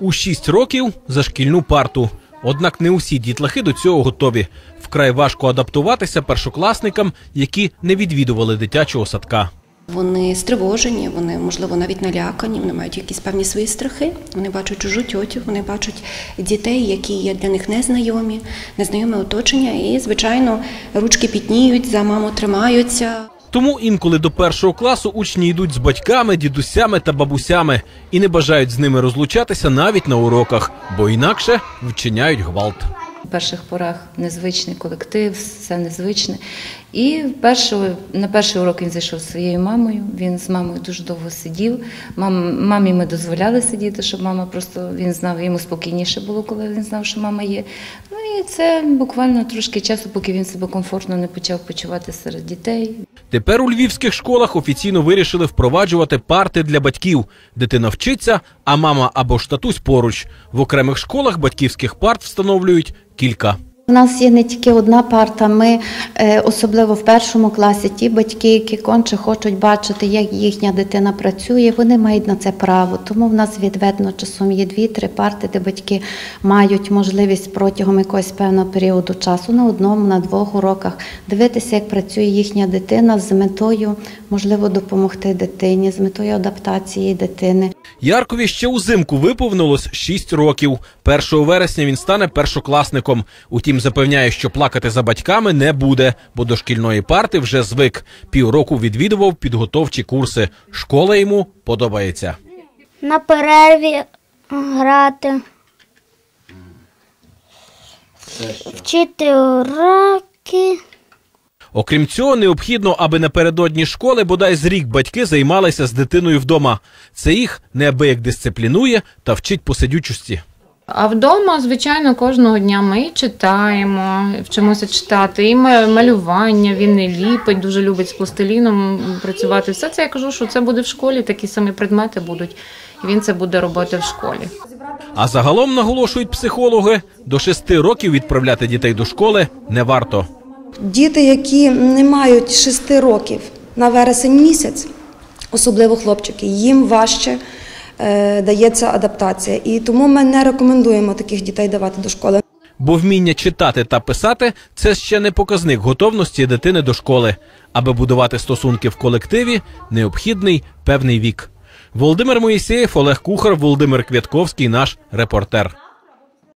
У 6 років за шкільну парту. Однак не усі дітлахи до цього готові. Вкрай важко адаптуватися першокласникам, які не відвідували дитячого садка. Вони стривожені, вони можливо навіть налякані, вони мають якісь певні свої страхи. Вони бачать чужу тьотю, вони бачать дітей, які є для них незнайомі, незнайоме оточення, і звичайно ручки пітніють, за маму тримаються. Тому інколи до першого класу учні йдуть з батьками, дідусями та бабусями і не бажають з ними розлучатися навіть на уроках, бо інакше вчиняють гвалт. В перших порах незвичний колектив, все незвичне. І першого, на перший урок він зайшов зі своєю мамою. Він з мамою дуже довго сидів. Мам, мамі ми дозволяли сидіти, щоб мама просто він знав, йому спокійніше було, коли він знав, що мама є. Ну це буквально трошки часу, поки він себе комфортно не почав почувати серед дітей. Тепер у львівських школах офіційно вирішили впроваджувати парти для батьків. Дитина вчиться, а мама або ж татусь поруч. В окремих школах батьківських парт встановлюють кілька. У нас є не тільки одна парта. Ми е, особливо в першому класі ті батьки, які конче хочуть бачити, як їхня дитина працює, вони мають на це право. Тому в нас відведено часом є дві-три парти, де батьки мають можливість протягом якогось певного періоду часу на одному, на двох уроках дивитися, як працює їхня дитина з метою, можливо, допомогти дитині, з метою адаптації дитини. Яркові ще узимку виповнилось 6 років. 1 вересня він стане першокласником. Утім, запевняє, що плакати за батьками не буде, бо до шкільної парти вже звик. Півроку відвідував підготовчі курси. Школа йому подобається. на перерві грати. Вчити уроки. Окрім цього, необхідно, аби напередодні школи бодай з рік батьки займалися з дитиною вдома. Це їх неабияк дисциплінує та вчить посидючості. А вдома, звичайно, кожного дня ми читаємо, вчимося читати. І малювання, він і ліпить, дуже любить з пластиліном працювати. Все це я кажу, що це буде в школі, такі самі предмети будуть. І він це буде робити в школі. А загалом наголошують психологи, до 6 років відправляти дітей до школи не варто. Діти, які не мають 6 років на вересень місяць, особливо хлопчики, їм важче е, дається адаптація. І тому ми не рекомендуємо таких дітей давати до школи. Бо вміння читати та писати це ще не показник готовності дитини до школи. Аби будувати стосунки в колективі, необхідний певний вік. Володимир Моїсеєв, Олег Кухар, Володимир Квятковський, наш репортер.